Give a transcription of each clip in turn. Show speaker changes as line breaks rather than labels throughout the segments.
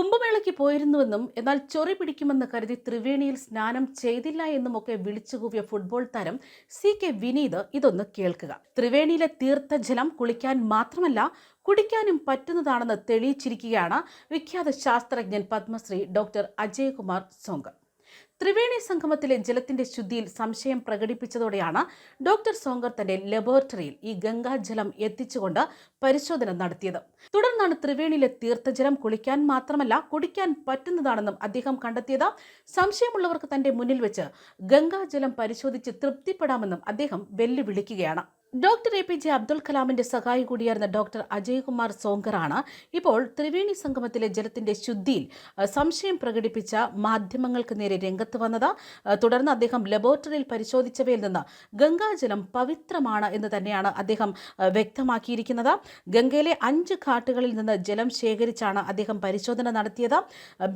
കുംഭമേളയ്ക്ക് പോയിരുന്നുവെന്നും എന്നാൽ ചൊറി പിടിക്കുമെന്ന് കരുതി ത്രിവേണിയിൽ സ്നാനം ചെയ്തില്ല എന്നുമൊക്കെ വിളിച്ചുകൂവിയ ഫുട്ബോൾ താരം സി കെ വിനീത് ഇതൊന്ന് കേൾക്കുക. ത്രിവേണിയിലെ തീർത്ഥജലം കുളിക്കാൻ മാത്രമല്ല കുടിക്കാനും പറ്റുന്നതാണെന്ന് തെളിയിച്ചിരിക്കുകയാണ് വിഖ്യാത ശാസ്ത്രജ്ഞൻ പത്മശ്രീ ഡോക്ടർ അജയ്കുമാർ സോങ്കർ. ത്രിവേണി സംഗമത്തിലെ ജലത്തിന്റെ ശുദ്ധിയിൽ സംശയം പ്രകടിപ്പിച്ചതോടെയാണ് ഡോക്ടർ സോങ്കർ തന്റെ ലബോറട്ടറിയിൽ ഈ ഗംഗാജലം എത്തിച്ചുകൊണ്ട് പരിശോധന നടത്തിയത്. തുടർന്നാണ് ത്രിവേണിയിലെ തീർത്ഥജലം കുളിക്കാൻ മാത്രമല്ല കുടിക്കാൻ പറ്റുന്നതാണെന്നും അദ്ദേഹം കണ്ടെത്തിയത്. സംശയമുള്ളവർക്ക് തന്റെ മുന്നിൽ വെച്ച് ഗംഗാജലം പരിശോധിച്ച് തൃപ്തിപ്പെടാമെന്നും അദ്ദേഹം വെല്ലുവിളിക്കുകയാണ്. Doctor A P J Abdul കലാമിന്റെ സഹായി കൂടിയായിരുന്ന ഡോക്ടർ അജയ്കുമാർ സോങ്കറാണ് ഇപ്പോൾ ത്രിവേണി സംഗമത്തിലെ ജലത്തിന്റെ ശുദ്ധിയിൽ സംശയം പ്രകടിപ്പിച്ച മാധ്യമങ്ങൾക്ക് നേരെ രംഗത്ത് വന്നത്. തുടർന്ന് അദ്ദേഹം ലബോറട്ടറിയിൽ പരിശോധിച്ചവയിൽ നിന്ന് ഗംഗാജലം പവിത്രമാണ് എന്ന് തന്നെയാണ് അദ്ദേഹം വ്യക്തമാക്കിയിരിക്കുന്നത്. ഗംഗയിലെ അഞ്ച് ഘാട്ടുകളിൽ നിന്ന് ജലം ശേഖരിച്ചാണ് അദ്ദേഹം പരിശോധന നടത്തിയത്.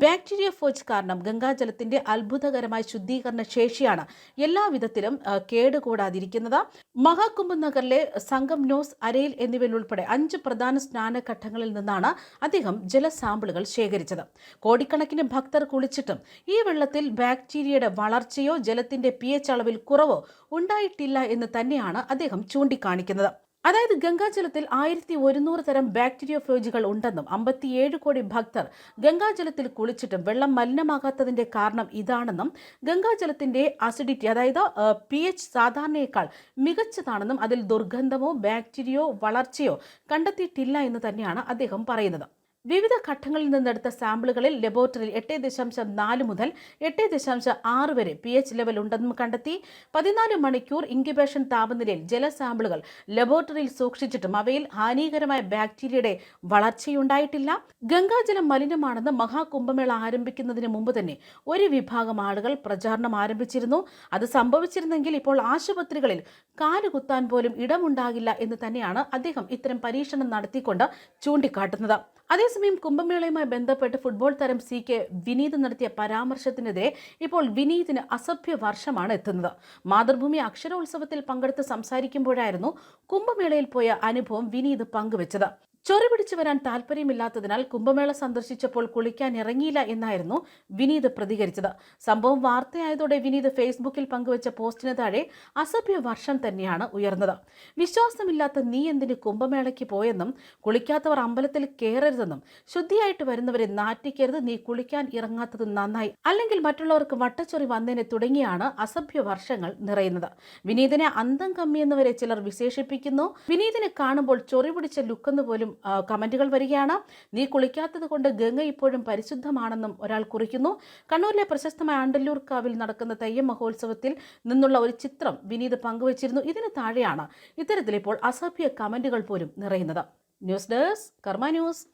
ബാക്ടീരിയ ഫോജ് കാരണം ഗംഗാജലത്തിന്റെ അത്ഭുതകരമായ ശുദ്ധീകരണ ശേഷിയാണ് എല്ലാവിധത്തിലും കേടുകൂടാതിരിക്കുന്നത്. മഹാകുംഭ് നഗറിലെ സംഗം നോസ് അരയിൽ എന്നിവയിലുൾപ്പെടെ അഞ്ച് പ്രധാന സ്നാനഘട്ടങ്ങളിൽ നിന്നാണ് അദ്ദേഹം ജലസാമ്പിളുകൾ ശേഖരിച്ചത്. കോടിക്കണക്കിന് ഭക്തർ കുളിച്ചിട്ടും ഈ വെള്ളത്തിൽ ബാക്ടീരിയയുടെ വളർച്ചയോ ജലത്തിന്റെ പി എച്ച് അളവിൽ കുറവോ ഉണ്ടായിട്ടില്ല എന്ന് തന്നെയാണ് അദ്ദേഹം ചൂണ്ടിക്കാണിക്കുന്നത്. അതായത് ഗംഗാജലത്തിൽ ആയിരത്തി ഒരുന്നൂറ് തരം ബാക്ടീരിയോഫോജുകൾ ഉണ്ടെന്നും അമ്പത്തിയേഴ് കോടി ഭക്തർ ഗംഗാജലത്തിൽ കുളിച്ചിട്ടും വെള്ളം മലിനമാകാത്തതിന്റെ കാരണം ഇതാണെന്നും ഗംഗാജലത്തിന്റെ അസിഡിറ്റി അതായത് പി എച്ച് സാധാരണയേക്കാൾ മികച്ചതാണെന്നും അതിൽ ദുർഗന്ധമോ ബാക്ടീരിയോ വളർച്ചയോ കണ്ടെത്തിയിട്ടില്ല എന്ന് തന്നെയാണ് അദ്ദേഹം പറയുന്നത്. വിവിധ ഘട്ടങ്ങളിൽ നിന്നെടുത്ത സാമ്പിളുകളിൽ ലബോറട്ടറിയിൽ എട്ട് ദശാംശം നാല് മുതൽ എട്ട് ദശാംശം ആറ് വരെ പി എച്ച് ലെവൽ ഉണ്ടെന്നും കണ്ടെത്തി. പതിനാല് മണിക്കൂർ ഇൻക്യുബേഷൻ താപനിലയിൽ ജല സാമ്പിളുകൾ ലബോറട്ടറിയിൽ സൂക്ഷിച്ചിട്ടും അവയിൽ ഹാനികരമായ ബാക്ടീരിയയുടെ വളർച്ചയുണ്ടായിട്ടില്ല. ഗംഗാജലം മലിനമാണെന്ന് മഹാകുംഭമേള ആരംഭിക്കുന്നതിന് മുമ്പ് തന്നെ ഒരു വിഭാഗം ആളുകൾ പ്രചാരണം ആരംഭിച്ചിരുന്നു. അത് സംഭവിച്ചിരുന്നെങ്കിൽ ഇപ്പോൾ ആശുപത്രികളിൽ കാലുകുത്താൻ പോലും ഇടമുണ്ടാകില്ല എന്ന് തന്നെയാണ് അദ്ദേഹം ഇത്തരം പരീക്ഷണം നടത്തിക്കൊണ്ട് ചൂണ്ടിക്കാട്ടുന്നത്. അതേസമയം കുംഭമേളയുമായി ബന്ധപ്പെട്ട് ഫുട്ബോൾ താരം സി കെ വിനീത് നടത്തിയ പരാമർശത്തിനെതിരെ ഇപ്പോൾ വിനീതിന് അസഭ്യ വർഷമാണ് എത്തുന്നത്. മാതൃഭൂമി അക്ഷരോത്സവത്തിൽ പങ്കെടുത്ത് സംസാരിക്കുമ്പോഴായിരുന്നു കുംഭമേളയിൽ പോയ അനുഭവം വിനീത് പങ്കുവച്ചത്. ചൊറി പിടിച്ചു വരാൻ താല്പര്യമില്ലാത്തതിനാൽ കുംഭമേള സന്ദർശിച്ചപ്പോൾ കുളിക്കാൻ ഇറങ്ങിയില്ല എന്നായിരുന്നു വിനീത് പ്രതികരിച്ചത്. സംഭവം വാർത്തയായതോടെ വിനീത് ഫേസ്ബുക്കിൽ പങ്കുവച്ച പോസ്റ്റിന് താഴെ അസഭ്യ വർഷം തന്നെയാണ് ഉയർന്നത്. വിശ്വാസമില്ലാത്ത നീ എന്തിന് കുംഭമേളയ്ക്ക് പോയെന്നും കുളിക്കാത്തവർ അമ്പലത്തിൽ കയറരുതെന്നും ശുദ്ധിയായിട്ട് വരുന്നവരെ നാറ്റിക്കരുത് നീ കുളിക്കാൻ ഇറങ്ങാത്തത് നന്നായി അല്ലെങ്കിൽ മറ്റുള്ളവർക്ക് വട്ടച്ചൊറി വന്നതിനെ തുടങ്ങിയാണ് അസഭ്യ വർഷങ്ങൾ നിറയുന്നത്. വിനീതിനെ അന്തം കമ്മിയെന്നവരെ ചിലർ വിശേഷിപ്പിക്കുന്നു. വിനീതിനെ കാണുമ്പോൾ ചൊറി പിടിച്ച ലുക്കെന്ന് പോലും ആ, കമന്റുകൾ വരികയാണ്. നീ കുളിക്കാത്തത് കൊണ്ട് ഗംഗ ഇപ്പോഴും പരിശുദ്ധമാണെന്നും ഒരാൾ കുറിക്കുന്നു. കണ്ണൂരിലെ പ്രശസ്തമായ ആണ്ടല്ലൂർ കാവിൽ നടക്കുന്ന തെയ്യം മഹോത്സവത്തിൽ നിന്നുള്ള ഒരു ചിത്രം വിനീത് പങ്കുവച്ചിരുന്നു. ഇതിന് താഴെയാണ് ഇത്തരത്തിൽ ഇപ്പോൾ അസഭ്യ കമന്റുകൾ പോലും നിറയുന്നത്. News desk Karma news.